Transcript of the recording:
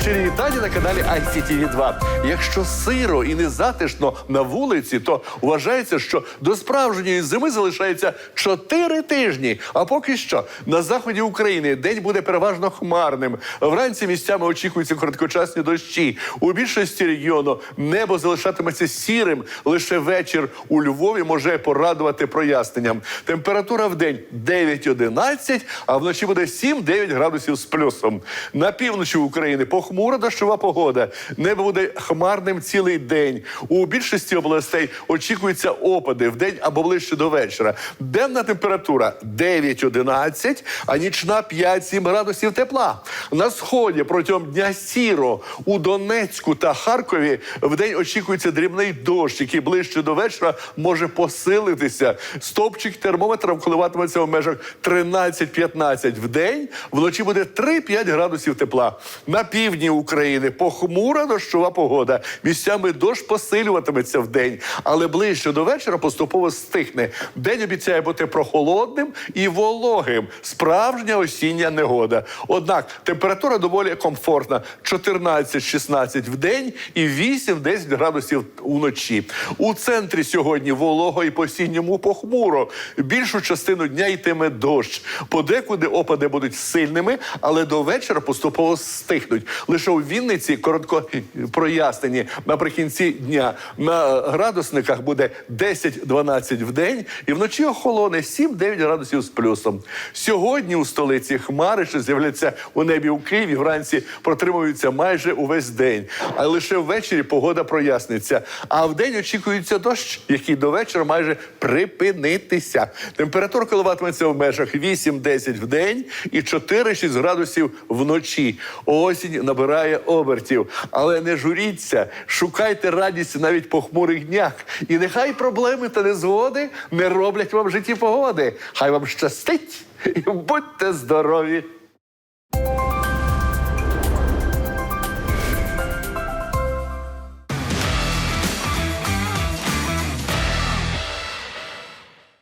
щирі вітання на каналі ICTV 2 Якщо сиро і не затишно на вулиці, то вважається, що до справжньої зими залишається 4 тижні. А поки що на заході України день буде переважно хмарним. Вранці місцями очікуються короткочасні дощі. У більшості регіону небо залишатиметься сірим. Лише вечір у Львові може порадувати проясненням. Температура в день 9-11, а вночі буде 7-9 градусів з плюсом. На півночі України похмура дощова погода. Небо буде хмарним цілий день. У більшості областей очікуються опади в день або ближче до вечора. Денна температура 9-11, а нічна 5-7 градусів тепла. На сході протягом дня сіро у Донецьку та Харкові в день очікується дрібний дощ, який ближче до вечора може посилитися. Стопчик термометра коливатиметься в межах 13-15 в день. Вночі буде 3-5 градусів тепла. На півдні України похмура дощова погода. Місцями дощ посилюватиметься в день, але ближче до вечора поступово стихне. День обіцяє бути прохолодним і вологим. Справжня осіння негода. Однак температура доволі комфортна: 14-16 в день і 8-10 градусів уночі. У центрі сьогодні волого і по-осінньому похмуро. Більшу частину дня йтиме дощ. Подекуди опади будуть сильними, але до вечора поступово стихнуть. Лише у Вінниці коротко прояснені наприкінці дня. На градусниках буде 10-12 в день, і вночі охолоне 7-9 градусів з плюсом. Сьогодні у столиці хмари, що з'являться у небі у Києві, вранці протримуються майже увесь день. А лише ввечері погода проясниться. А вдень очікується дощ, який до вечора майже припинитися. Температура коливатиметься в межах 8-10 в день і 4-6 градусів вночі. Осінь набирає обертів. Але не журіться, шукайте радість навіть по хмурих днях. І нехай проблеми та незгоди не роблять вам в житті погоди. Хай вам щастить і будьте здорові!